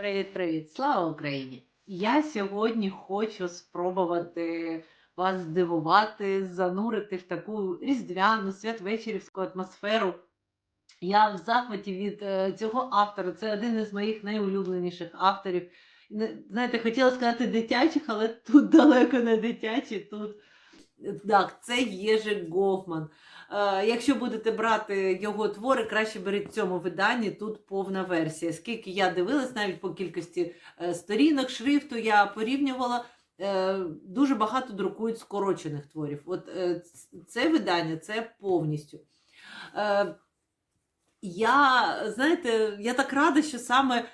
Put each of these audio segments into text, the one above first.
Привіт-привіт! Слава Україні! Я сьогодні хочу спробувати вас здивувати, занурити в таку різдвяну, святвечерівську атмосферу. Я в захваті від е, цього автора. Це один із моїх найулюбленіших авторів. Знаєте, хотіла сказати дитячих, але тут далеко не дитячі. Тут так, це Єжи Гофман. Е, якщо будете брати його твори, краще беріть в цьому виданні. Тут повна версія. Скільки я дивилась, навіть по кількості е, сторінок, шрифту, я порівнювала. е, Дуже багато друкують скорочених творів. От це видання це повністю. Я, знаєте, я так рада, що саме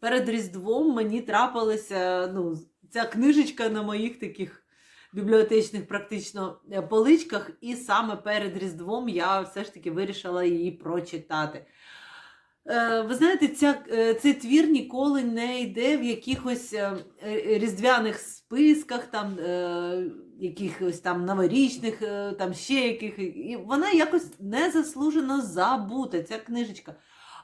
перед Різдвом мені трапилася ну, ця книжечка на моїх таких бібліотечних практично е, поличках, і саме перед Різдвом я все ж таки вирішила її прочитати. Е, Ви знаєте, ця, е, цей твір ніколи не йде в якихось різдвяних списках, там, якихось там новорічних, там ще яких. І вона якось незаслужено забута, ця книжечка.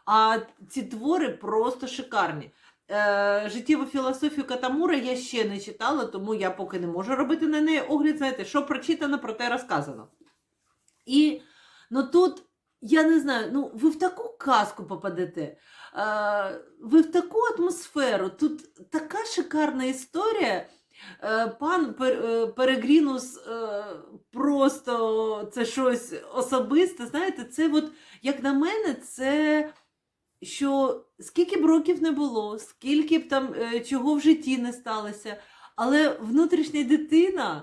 А ці твори просто шикарні. Е, Життєву філософію Катамура я ще не читала, тому я поки не можу робити на неї огляд. Знаєте, що прочитано, про те розказано. І ну тут я не знаю, ну ви в таку казку попадете, е, ви в таку атмосферу, тут така шикарна історія. Е, Пан Перегрінус просто це щось особисте. Знаєте, це от, як на мене, це що скільки б років не було, скільки б там е, чого в житті не сталося, але внутрішня дитина.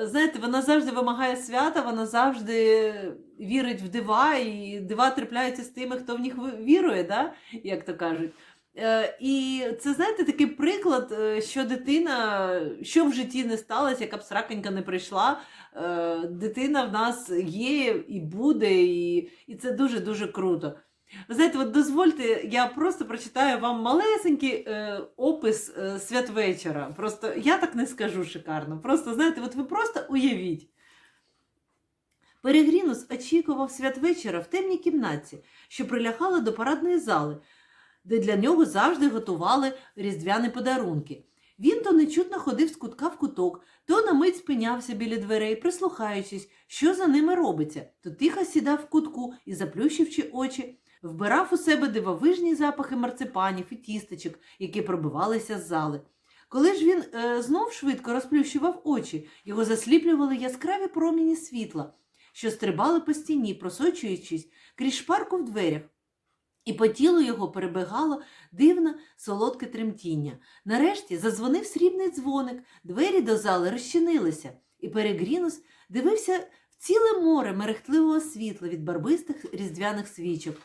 Е, Знаєте, вона завжди вимагає свята, вона завжди вірить в дива, і дива трапляються з тими, хто в них вірує, да? як то кажуть. Е, І це, знаєте, такий приклад, що дитина, що в житті не сталося, яка б сраконька не прийшла, дитина в нас є і буде, і, і це дуже-дуже круто. Ви знаєте, от дозвольте, я просто прочитаю вам малесенький е, опис е, святвечора. Просто я так не скажу шикарно. Просто знаєте, от ви просто уявіть. Перегрінус очікував святвечора в темній кімнаті, що прилягала до парадної зали, де для нього завжди готували різдвяні подарунки. Він то нечутно ходив з кутка в куток, то на мить спинявся біля дверей, прислухаючись, що за ними робиться, то тихо сідав в кутку і, заплющивши очі, вбирав у себе дивовижні запахи марципанів і тістечок, які пробивалися з зали. Коли ж він е, знов швидко розплющував очі, його засліплювали яскраві проміні світла, що стрибали по стіні, просочуючись крізь шпарку в дверях. І по тілу його перебігало дивне солодке тремтіння. Нарешті задзвонив срібний дзвоник, двері до зали розчинилися, і Перегрінус дивився ціле море мерехтливого світла від барбистих різдвяних свічок.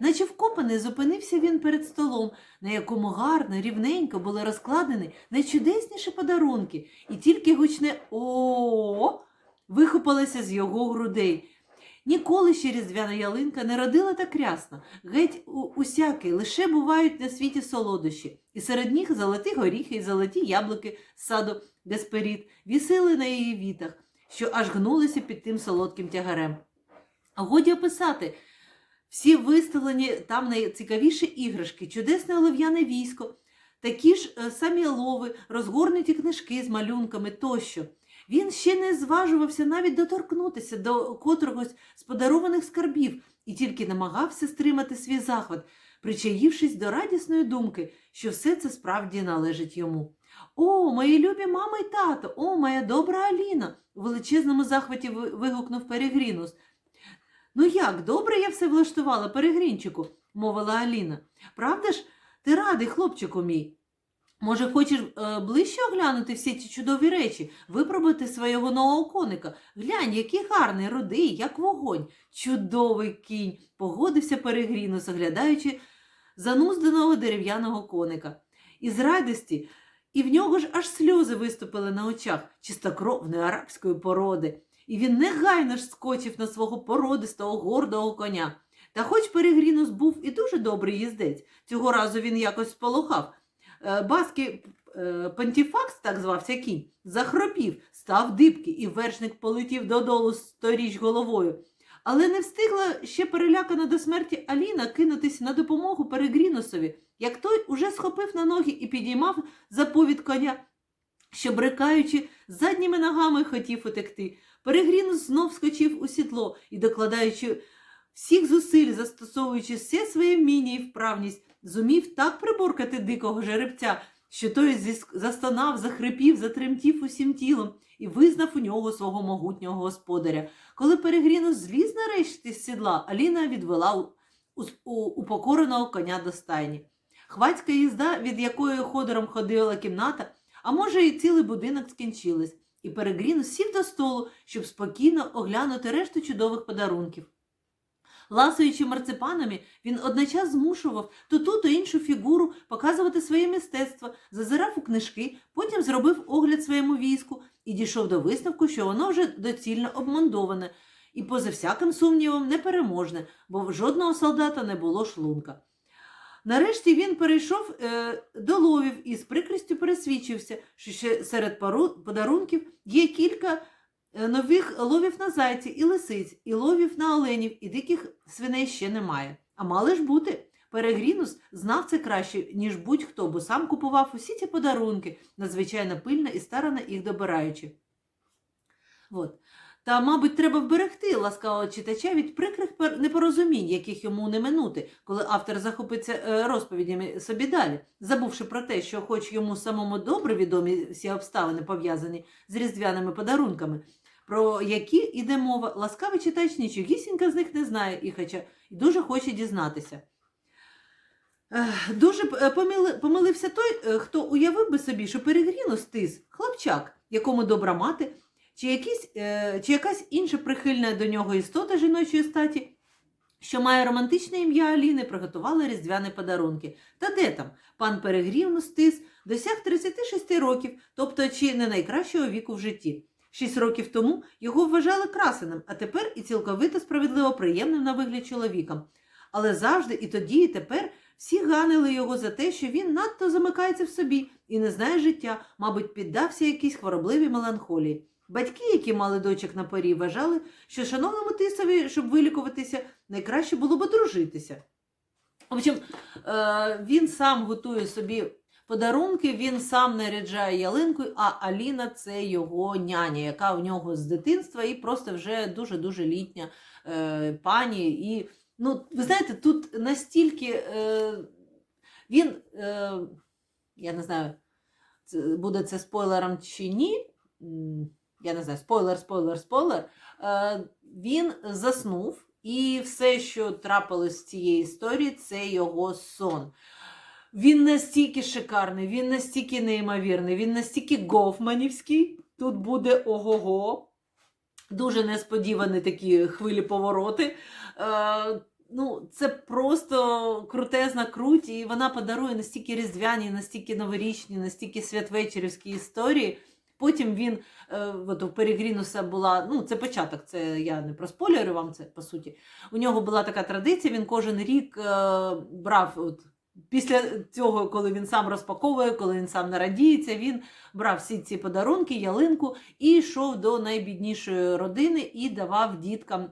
Наче вкопаний, зупинився він перед столом, на якому гарно, рівненько були розкладені найчудесніші подарунки, і тільки гучне о вихопилося з його грудей. Ніколи ще різдвяна ялинка не родила так рясно. Геть у- усякі лише бувають на світі солодощі, і серед них золоті горіхи і золоті яблуки з саду Гесперід вісили на її вітах, що аж гнулися під тим солодким тягарем. А годі описати, всі виставлені там найцікавіші іграшки, чудесне олив'яне військо, такі ж е, самі лови, розгорнуті книжки з малюнками тощо. Він ще не зважувався навіть доторкнутися до котрогось з подарованих скарбів і тільки намагався стримати свій захват, причаївшись до радісної думки, що все це справді належить йому. О, мої любі мама й тато, о, моя добра Аліна! у величезному захваті вигукнув Перегрінус. Ну як, добре я все влаштувала, Перегрінчику, мовила Аліна. Правда ж, ти радий, хлопчику мій? Може, хочеш е, ближче оглянути всі ці чудові речі, випробувати свого нового коника? Глянь, який гарний, рудий, як вогонь. Чудовий кінь, погодився Перегрінус, оглядаючи занузданого дерев'яного коника. Із радості, і в нього ж аж сльози виступили на очах чистокровної арабської породи. І він негайно ж скочив на свого породистого гордого коня. Та хоч Перегрінус був і дуже добрий їздець, цього разу він якось сполохав. Е, Баски е, Пантіфакс, так звався кінь, захропів, став дибки, і вершник полетів додолу сторіч головою. Але не встигла ще перелякана до смерті Аліна кинутись на допомогу Перегрінусові, як той уже схопив на ноги і підіймав за повід коня, що, брикаючи задніми ногами, хотів утекти. Перегрінус знов скочив у сідло і, докладаючи всіх зусиль, застосовуючи все своє вміння і вправність, зумів так приборкати дикого жеребця, що той застонав, захрипів, затремтів усім тілом і визнав у нього свого могутнього господаря. Коли Перегрінус зліз нарешті з сідла, Аліна відвела упокореного коня до стайні. Хвацька їзда, від якої ходором ходила кімната, а може, і цілий будинок скінчилась, і Перегрінус сів до столу, щоб спокійно оглянути решту чудових подарунків. Ласуючи марципанами, він одночас змушував то ту, то іншу фігуру показувати своє мистецтво, зазирав у книжки, потім зробив огляд своєму війську і дійшов до висновку, що воно вже доцільно обмондоване і, поза всяким сумнівом, непереможне, бо в жодного солдата не було шлунка. Нарешті він перейшов е, до ловів і з прикрістю пересвідчився, що ще серед подарунків є кілька нових ловів на зайці і лисиць, і ловів на оленів, і диких свиней ще немає. А мали ж бути. Перегрінус знав це краще, ніж будь-хто, бо сам купував усі ці подарунки, надзвичайно пильно і старано їх добираючи. От. Та, мабуть, треба вберегти ласкавого читача від прикрих непорозумінь, яких йому не минути, коли автор захопиться е, розповідями собі далі, забувши про те, що, хоч йому самому добре відомі всі обставини пов'язані з різдвяними подарунками, про які йде мова, ласкавий читач нічогісінька з них не знає і хоча дуже хоче дізнатися. Дуже е, помилився той, е, хто уявив би собі, що перегріну стис хлопчак, якому добра мати, чи, якісь, е, чи якась інша прихильна до нього істота жіночої статі, що має романтичне ім'я Аліни, приготувала різдвяні подарунки. Та де там? Пан Перегрівно стис досяг 36 років, тобто чи не найкращого віку в житті. Шість років тому його вважали красеним, а тепер і цілковито справедливо приємним на вигляд чоловіком. Але завжди, і тоді, і тепер всі ганили його за те, що він надто замикається в собі і не знає життя, мабуть, піддався якійсь хворобливій меланхолії. Батьки, які мали дочок на порі, вважали, що шановному тисові, щоб вилікуватися, найкраще було б одружитися. В общем, е, він сам готує собі подарунки, він сам наряджає ялинку, а Аліна це його няня, яка в нього з дитинства і просто вже дуже-дуже літня е, пані. І, ну, ви знаєте, тут настільки е, він, е, я не знаю, буде це спойлером чи ні. Я не знаю, спойлер, спойлер, спойлер. Е, він заснув, і все, що трапилось з цієї історії, це його сон. Він настільки шикарний, він настільки неймовірний, він настільки гофманівський. Тут буде ого-го. Дуже несподівані такі хвилі повороти. Е, ну, це просто крутезна круть, і вона подарує настільки різдвяні, настільки новорічні, настільки святвечерівські історії. Потім він, е, от у Перегрінуса була, ну це початок, це я не проспойлерю вам це по суті. У нього була така традиція, він кожен рік е, брав, от, після цього, коли він сам розпаковує, коли він сам нарадіється, він брав всі ці подарунки, ялинку і йшов до найбіднішої родини і давав діткам.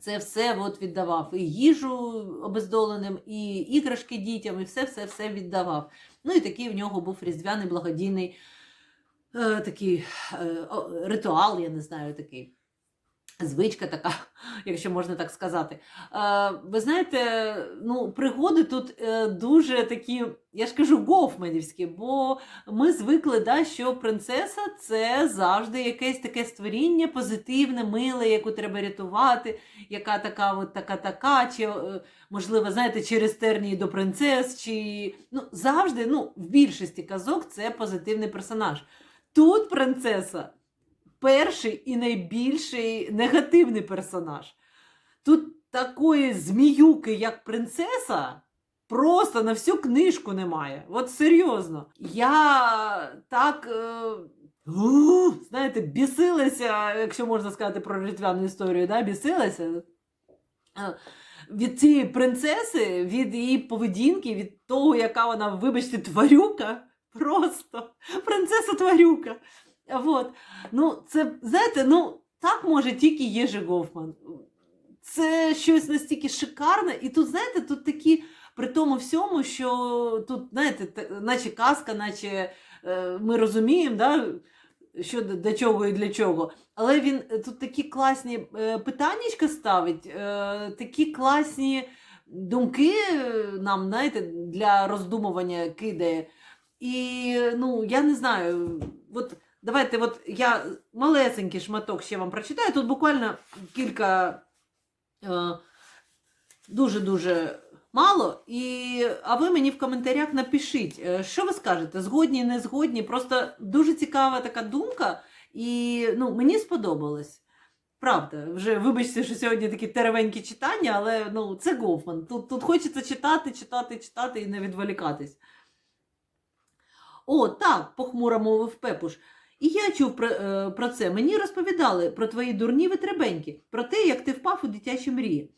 Це все от віддавав. І їжу обездоленим, і іграшки дітям, і все-все-все віддавав. Ну і такий в нього був різдвяний благодійний е, такий е, ритуал, я не знаю, такий. Звичка така, якщо можна так сказати. Е, ви знаєте, ну, пригоди тут е, дуже такі, я ж кажу, гофманівські, бо ми звикли, да, що принцеса це завжди якесь таке створіння позитивне, миле, яку треба рятувати, яка така, от така, така, чи, е, можливо, знаєте, через тернії до принцес, чи ну, завжди, ну, в більшості казок це позитивний персонаж. Тут принцеса перший і найбільший негативний персонаж. Тут такої зміюки, як принцеса, просто на всю книжку немає. От серйозно. Я так. Е... Знаєте, бісилася, якщо можна сказати про різдвяну історію, да? бісилася е, від цієї принцеси, від її поведінки, від того, яка вона, вибачте, тварюка. Просто принцеса тварюка. Вот. Ну, це, знаєте, ну, так може тільки Єжи Гофман. це щось настільки шикарне. І тут, знаєте, тут такі при тому всьому, що тут, знаєте, наче казка, наче е, ми розуміємо, да, що до, чого і для чого. Але він е, тут такі класні е, питаннячка ставить, такі класні думки нам, знаєте, для роздумування кидає. І ну, я не знаю, от давайте, от я малесенький шматок ще вам прочитаю. Тут буквально кілька е, дуже-дуже мало. І, а ви мені в коментарях напишіть, е, що ви скажете, згодні, не згодні. Просто дуже цікава така думка, і ну, мені сподобалось. Правда, вже вибачте, що сьогодні такі теревенькі читання, але ну, це Гофман. Тут, тут хочеться читати, читати, читати і не відволікатись. О, так, похмуро мовив Пепуш. І я чув про, е, про це. Мені розповідали про твої дурні витребеньки, про те, як ти впав у дитячі мрії.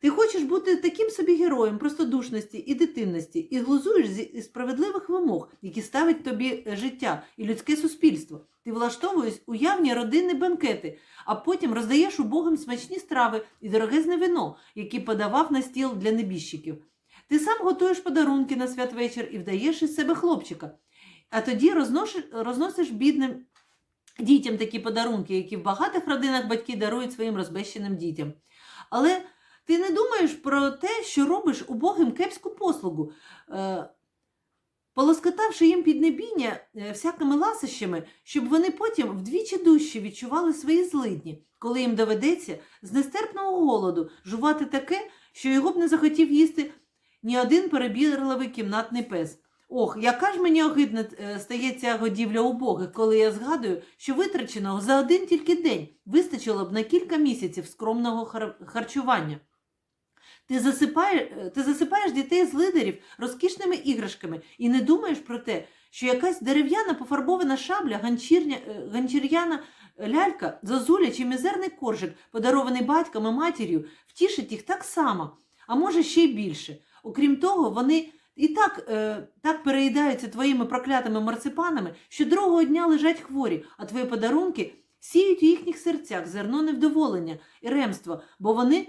Ти хочеш бути таким собі героєм простодушності і дитинності, і глузуєш зі справедливих вимог, які ставить тобі е, життя і людське суспільство. Ти влаштовуєш уявні родинні бенкети, а потім роздаєш убогим смачні страви і дорогезне вино, які подавав на стіл для небіжчиків. Ти сам готуєш подарунки на святвечір і вдаєш із себе хлопчика. А тоді розносиш, розносиш бідним дітям такі подарунки, які в багатих родинах батьки дарують своїм розбещеним дітям. Але ти не думаєш про те, що робиш убогим кепську послугу, е, полоскотавши їм піднебіння е, всякими ласощами, щоб вони потім вдвічі дужче відчували свої злидні, коли їм доведеться з нестерпного голоду жувати таке, що його б не захотів їсти ні один перебірливий кімнатний пес. Ох, яка ж мені огидна е, стає ця годівля убогих, коли я згадую, що витраченого за один тільки день вистачило б на кілька місяців скромного хар- харчування. Ти засипаєш, ти засипаєш дітей з лидерів розкішними іграшками і не думаєш про те, що якась дерев'яна пофарбована шабля, е, ганчір'яна лялька, зозуля чи мізерний коржик, подарований батьком і матір'ю, втішить їх так само, а може ще й більше. Окрім того, вони і так, е, так переїдаються твоїми проклятими марципанами, що другого дня лежать хворі, а твої подарунки сіють у їхніх серцях зерно невдоволення і ремства, бо вони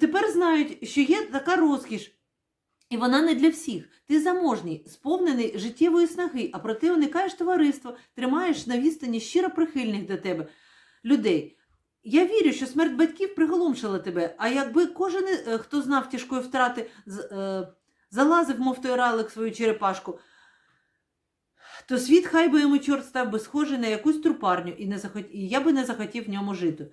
тепер знають, що є така розкіш, і вона не для всіх. Ти заможній, сповнений життєвої снаги, а проте уникаєш товариства, тримаєш на відстані щиро прихильних до тебе людей. Я вірю, що смерть батьків приголомшила тебе, а якби кожен, е, хто знав тяжкої втрати, е, залазив, мов той ралик, свою черепашку, то світ хай би йому чорт став би схожий на якусь трупарню, і, не захот... і я би не захотів в ньому жити.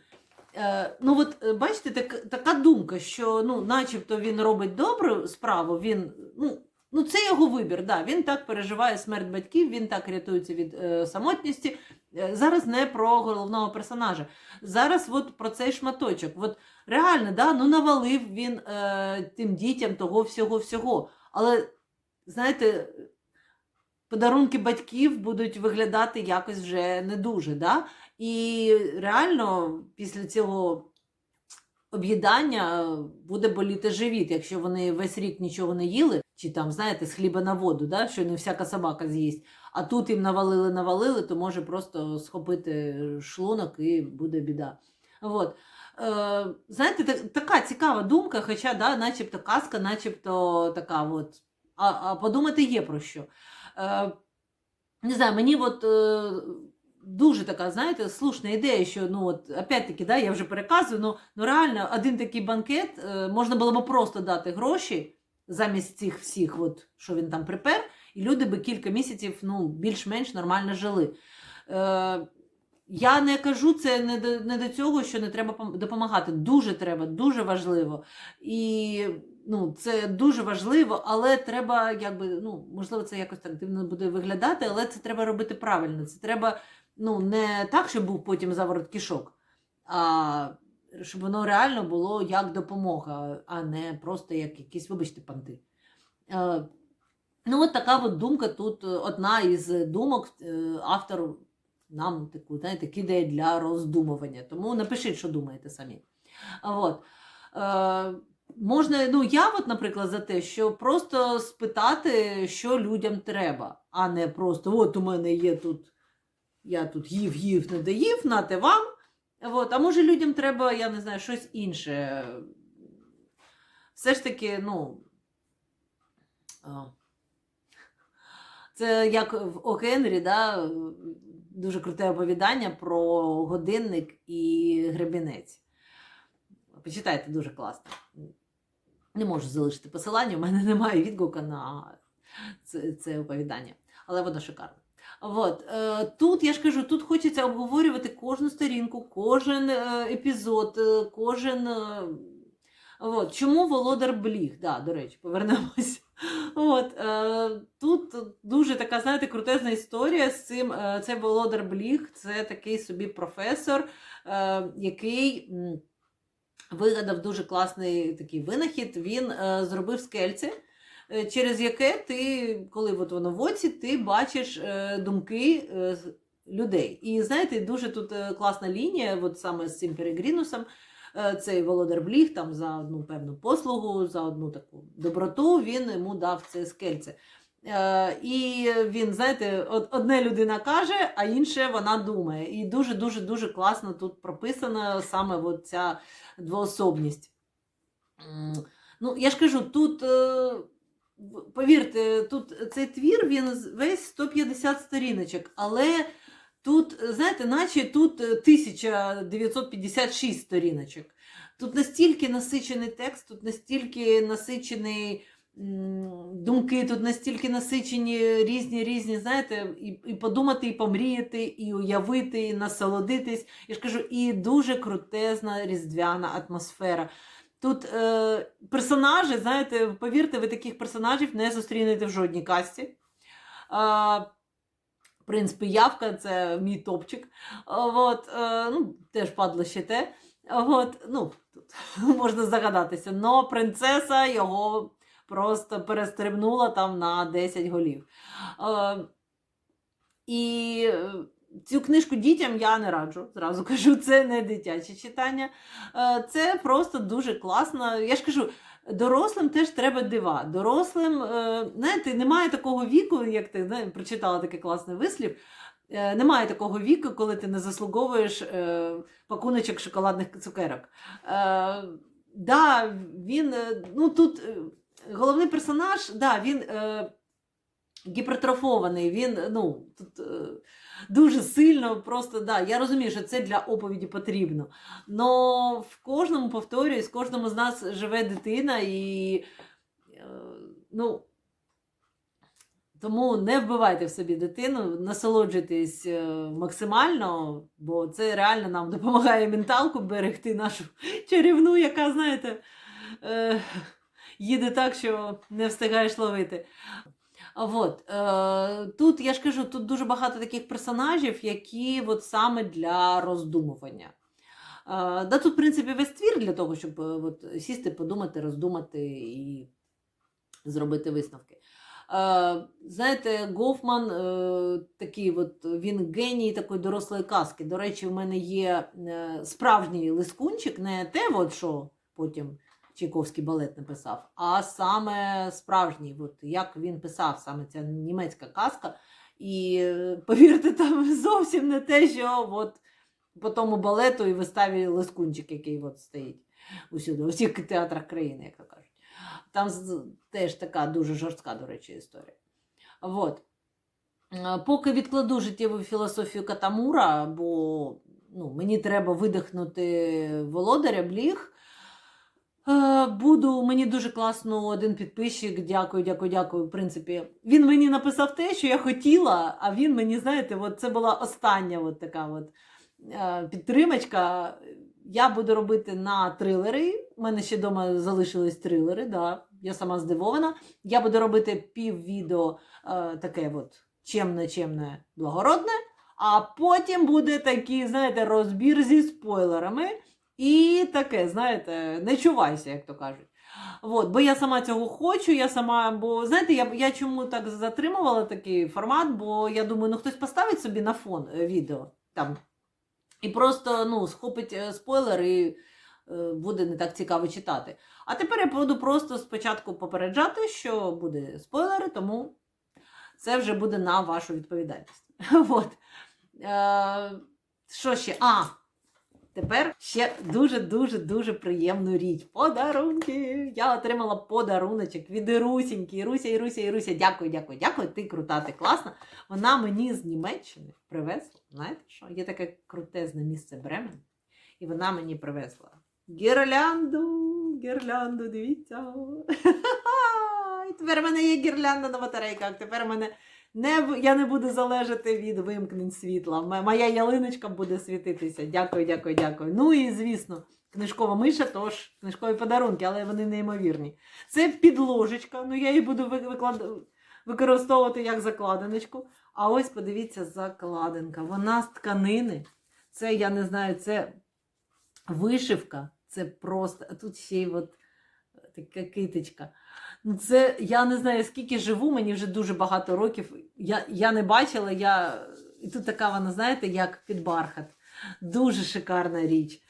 Е, ну от е, бачите, так, така думка, що ну, начебто він робить добру справу, він, ну, ну це його вибір. Да, він так переживає смерть батьків, він так рятується від е, самотності. Е, зараз не про головного персонажа. Зараз от про цей шматочок. От реально, да, ну навалив він е, тим дітям того всього-всього. Але знаєте, подарунки батьків будуть виглядати якось вже не дуже. Да? І реально після цього об'їдання буде боліти живіт, якщо вони весь рік нічого не їли, чи там, знаєте, з хліба на воду, да? що не всяка собака з'їсть. А тут їм навалили, навалили, то може просто схопити шлунок і буде біда. От. Е, знаєте, так, така цікава думка, хоча, да, начебто казка, начебто така от. А, а подумати є про що. Е, не знаю, мені от е, дуже така, знаєте, слушна ідея, що ну от опять-таки, да, я вже переказую, ну, ну реально один такий банкет е, можна було б просто дати гроші замість цих всіх, от, що він там припер, і люди би кілька місяців ну, більш-менш нормально жили. Е, я не кажу це не до, не до цього, що не треба допомагати. Дуже треба, дуже важливо. І ну, це дуже важливо, але треба, якби, ну, можливо, це якось так дивно буде виглядати, але це треба робити правильно. Це треба ну, не так, щоб був потім заворот кишок, а щоб воно реально було як допомога, а не просто як якісь, вибачте, панти. Е, Ну, от така от думка тут е, одна із думок е, автор нам таку, знаєте, кидає для роздумування. Тому напишіть, що думаєте самі. От. Можна, ну я, от, наприклад, за те, що просто спитати, що людям треба, а не просто от у мене є тут, я тут їв, їв, не доїв, нате вам. От, а може людям треба, я не знаю, щось інше. Все ж таки, ну. Це як в Окенрі, да, дуже круте оповідання про годинник і гребінець. Почитайте дуже класно. Не можу залишити посилання, у мене немає відгука на це, це оповідання, але воно шикарне. От, е, тут я ж кажу, тут хочеться обговорювати кожну сторінку, кожен е, епізод, е, кожен. От. Чому Володар Бліг? Да, до речі, повернемось. От, тут дуже така, знаєте, крутезна історія з цим. Це Володар Бліг, це такий собі професор, який. Вигадав дуже класний такий винахід. Він е, зробив скельце, е, через яке ти, коли от воно в оці, ти бачиш е, думки е, людей. І знаєте, дуже тут е, класна лінія, от саме з цим Перегрінусом. Е, Цей Володар Бліг там за одну певну послугу, за одну таку доброту, він йому дав це скельце. Е, І він, знаєте, од- одне людина каже, а інше вона думає. І дуже дуже класно тут прописана саме от ця двоособність. Ну, я ж кажу, тут, е, повірте, тут цей твір він весь 150 сторіночок, але тут, е, знаєте, наче тут е, 1956 сторіночок. Тут настільки насичений текст, тут настільки насичений думки, тут настільки насичені різні, різні, знаєте, і, і подумати, і помріяти, і уявити, і насолодитись. Я ж кажу, і дуже крутезна різдвяна атмосфера. Тут е, персонажі, знаєте, повірте, ви таких персонажів не зустрінете в жодній касті. А, в принципі, явка це мій топчик. От, е, ну, теж падло ще те. От, ну, тут можна здогадатися. Но принцеса його просто перестрибнула там на 10 голів. Е, і е, цю книжку дітям я не раджу. Зразу кажу, це не дитяче читання. Е, Це просто дуже класно. Я ж кажу, дорослим теж треба дива. Дорослим, е, знаєте, немає такого віку, як ти знаєш, прочитала такий класний вислів. е, Немає такого віку, коли ти не заслуговуєш пакуночок шоколадних цукерок. Да, він, ну тут головний персонаж, да, він гіпертрофований, він ну, тут, дуже сильно просто, да, я розумію, що це для оповіді потрібно. Но в кожному, повторююсь, в кожному з нас живе дитина і е, ну, тому не вбивайте в собі дитину, насолоджуйтесь е, максимально, бо це реально нам допомагає менталку берегти нашу чарівну, яка, знаєте, е, їде так, що не встигаєш ловити. От, е, тут я ж кажу, тут дуже багато таких персонажів, які от саме для роздумування. Е, да, тут, в принципі, весь твір для того, щоб е, от, сісти, подумати, роздумати і зробити висновки. Е, знаєте, Гофман е, такий, от, він геній такої дорослої казки. До речі, в мене є е, справжній лискунчик, не те, от, що потім Чайковський балет написав, а саме справжній, от, як він писав, саме ця німецька казка. І е, повірте, там зовсім не те, що от, по тому балету і виставі Лескунчик, який от стоїть усюди, у всіх театрах країни, як то кажуть. Там теж така дуже жорстка, до речі, історія. От. Е, Поки відкладу життєву філософію Катамура, бо ну, мені треба видихнути володаря бліг. Е, Буду, мені дуже класно один підписчик. Дякую, дякую, дякую. В принципі, він мені написав те, що я хотіла, а він мені, знаєте, от це була остання от така от е, підтримочка. Я буду робити на трилери. У мене ще вдома залишились трилери, да. я сама здивована. Я буду робити піввідео е, таке от чемне, чемне, благородне. А потім буде такий, знаєте, розбір зі спойлерами. І таке, знаєте, не чувайся, як то кажуть. От, бо я сама цього хочу, я сама, бо знаєте, я, я чому так затримувала такий формат, бо я думаю, ну хтось поставить собі на фон е, відео там і просто ну, схопить е, спойлер і е, буде не так цікаво читати. А тепер я буду просто спочатку попереджати, що буде спойлери, тому це вже буде на вашу відповідальність. От. Що ще? А, Тепер ще дуже-дуже дуже приємну річ. Подарунки. Я отримала подаруночок від Русіньки. Руся, і Руся. Дякую, дякую, дякую. Ти крута, ти класна. Вона мені з Німеччини привезла. Знаєте що? Є таке крутезне місце Бремен. І вона мені привезла гірлянду. Гірлянду, дивіться. Тепер в мене є гірлянда на батарейках. Тепер в мене не, я не буду залежати від вимкнень світла. Моя ялиночка буде світитися. Дякую, дякую, дякую. Ну і звісно, книжкова миша, тож книжкові подарунки, але вони неймовірні. Це підложечка, ну я її буду виклад... використовувати як закладиночку. А ось подивіться, закладинка. Вона з тканини. Це, я не знаю, це вишивка. Це просто. А тут ще й от така китичка. Ну, це я не знаю, скільки живу, мені вже дуже багато років. Я, я не бачила, я... і тут така вона, знаєте, як під бархат. Дуже шикарна річ.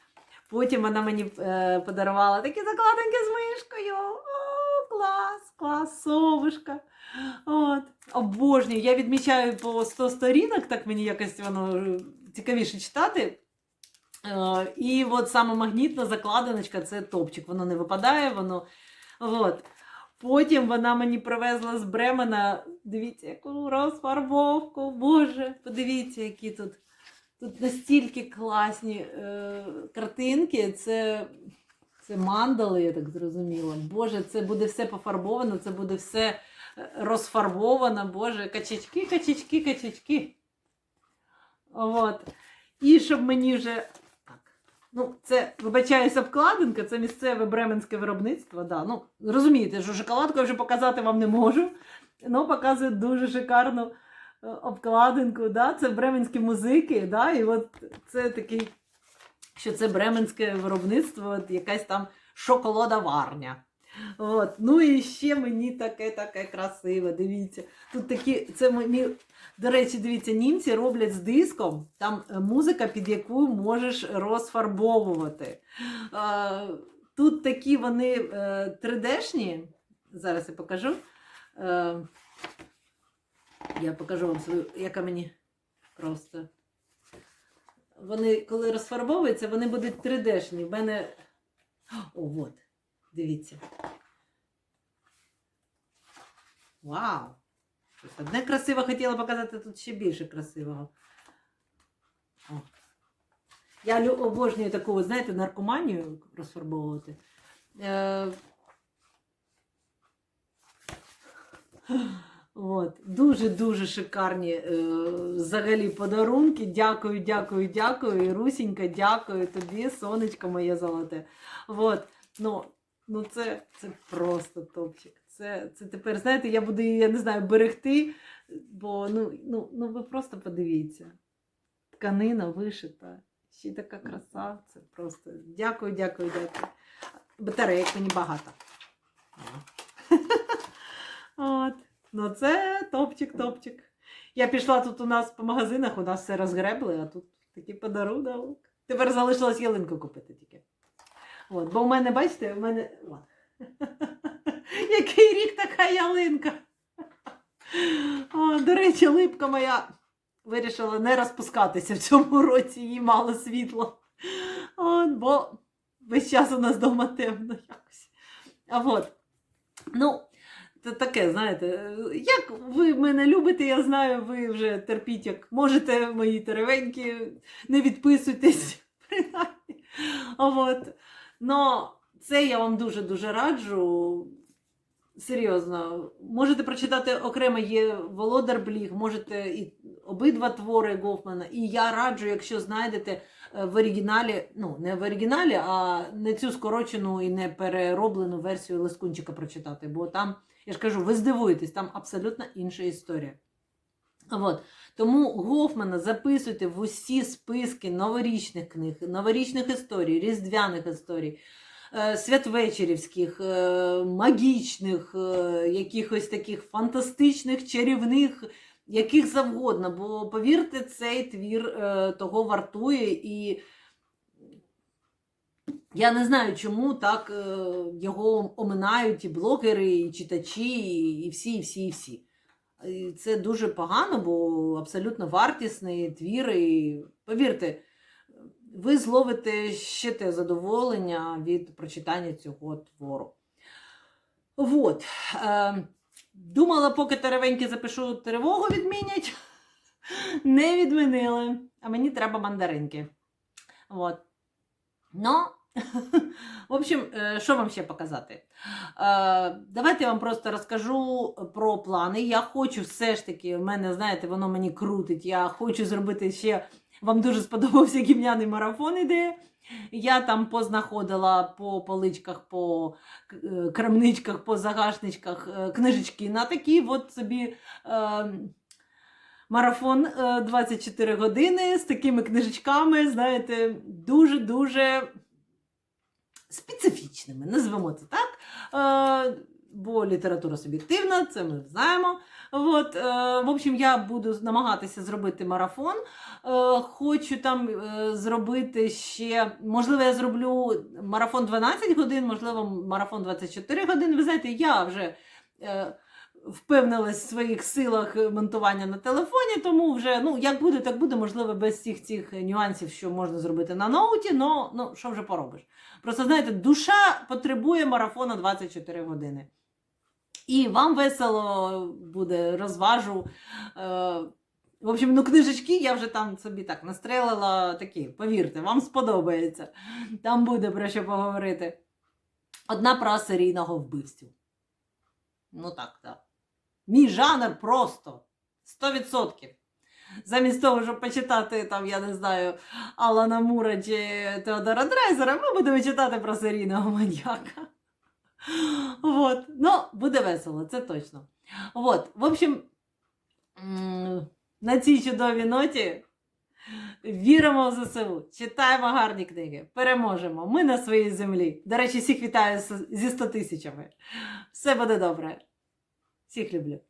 Потім вона мені е, подарувала такі закладинки з мишкою. О, клас, клас, совушка. От. Обожнюю. Я відмічаю по 100 сторінок, так мені якось воно е, цікавіше читати. Е, і от саме магнітна закладиночка це топчик. Воно не випадає, воно. От. Потім вона мені привезла з Бремена. Дивіться, яку розфарбовку. Боже, подивіться, які тут. Тут настільки класні е, картинки. Це, це мандали, я так зрозуміла. Боже, це буде все пофарбовано, це буде все е, розфарбовано. Боже, качечки, качечки, качечки. От. І щоб мені вже. Ну, це, вибачаюсь, обкладинка, це місцеве бременське виробництво. Да. Ну, розумієте, що шоколадку я вже показати вам не можу. Ну, показує дуже шикарну е, обкладинку. Да? Це бременські музики. Да? І от це такий, що це бременське виробництво, от якась там шоколадоварня. От. Ну і ще мені таке таке красиве. Дивіться. Тут такі, це мені, до речі, дивіться, німці роблять з диском там е, музика, під яку можеш розфарбовувати. Е, Тут такі вони е, 3D-шні. Зараз я покажу. Е, Я покажу вам свою, яка мені просто. Вони, коли розфарбовуються, вони будуть 3D-шні. В мене. О, от. Дивіться. Вау! Одне красиве хотіла показати, тут ще більше красивого. О. Я обожнюю таку, знаєте, наркоманію розфарбовувати. Е... Дуже-дуже шикарні е, взагалі подарунки. Дякую, дякую, дякую. Русінька, дякую тобі, сонечко моє золоте. От. Ну, ну це, це просто топчик. Це, це тепер, знаєте, я буду її, я не знаю, берегти, бо ну, ну, ну ви просто подивіться. Тканина вишита. Ще така краса. Це просто. Дякую, дякую, дякую. Батарейок мені багато. От. Ну це топчик-топчик. Я пішла тут у нас по магазинах, у нас все розгребли, а тут такий подарунок. Тепер залишилось ялинку купити тільки. От, бо в мене, бачите, в мене. О. Який рік така ялинка. О, до речі, липка моя вирішила не розпускатися в цьому році, їй мало світла. От, бо весь час у нас вдома темно якось. А от. Ну, це таке, знаєте, як ви мене любите, я знаю, ви вже терпіть, як можете, мої теревенькі, не відписуйтесь, принаймні. От. Но це я вам дуже-дуже раджу. Серйозно, можете прочитати окремо є Володар Бліг, можете і обидва твори Гофмана. І я раджу, якщо знайдете е, в оригіналі, ну не в оригіналі, а не цю скорочену і не перероблену версію Лескунчика прочитати. Бо там, я ж кажу, ви здивуєтесь, там абсолютно інша історія. От. Тому Гофмана записуйте в усі списки новорічних книг, новорічних історій, різдвяних історій е, святвечерівських, е, магічних, е, якихось таких фантастичних, чарівних, яких завгодно. Бо повірте, цей твір того вартує і. Я не знаю, чому так його оминають і блогери, і читачі, і всі, і всі, і всі. І Це дуже погано, бо абсолютно вартісний твір. І повірте, ви зловите ще те задоволення від прочитання цього твору. Вот. Е, думала, поки теревеньки запишу тривогу відмінять. Не відмінили. А мені треба мандаринки. Вот. Ну, в общем, що вам ще показати? Е, Давайте я вам просто розкажу про плани. Я хочу все ж таки, в мене, знаєте, воно мені крутить. Я хочу зробити ще. Вам дуже сподобався гімняний марафон ідея. Я там познаходила по поличках, по е, крамничках, по загашничках е, книжечки на такі от собі. Е, Марафон е, 24 години з такими книжечками, знаєте, дуже-дуже специфічними, назвемо це так. Е, бо література суб'єктивна, це ми знаємо. От, е, в общем, я буду намагатися зробити марафон. Е, хочу там е, зробити ще, можливо, я зроблю марафон 12 годин, можливо, марафон 24 години. Ви знаєте, я вже. Е, впевнилась в своїх силах монтування на телефоні, тому вже ну як буде, так буде, можливо, без всіх цих нюансів, що можна зробити на ноуті, но ну що вже поробиш. Просто знаєте, душа потребує марафона 24 години. І вам весело буде, розважу. Е, в общем, ну книжечки я вже там собі так настрелила такі, повірте, вам сподобається. Там буде про що поговорити. Одна про серійного вбивцю. Ну так, так. Мій жанр просто 100%. Замість того, щоб почитати, там, я не знаю, Алана Мура чи Теодора Драйзера, ми будемо читати про серійного маньяка. Вот. Ну, буде весело, це точно. Вот. В общем, на цій чудовій ноті віримо в ЗСУ, читаємо гарні книги, переможемо. Ми на своїй землі. До речі, всіх вітаю зі 100 тисячами. Все буде добре. Всіх люблю.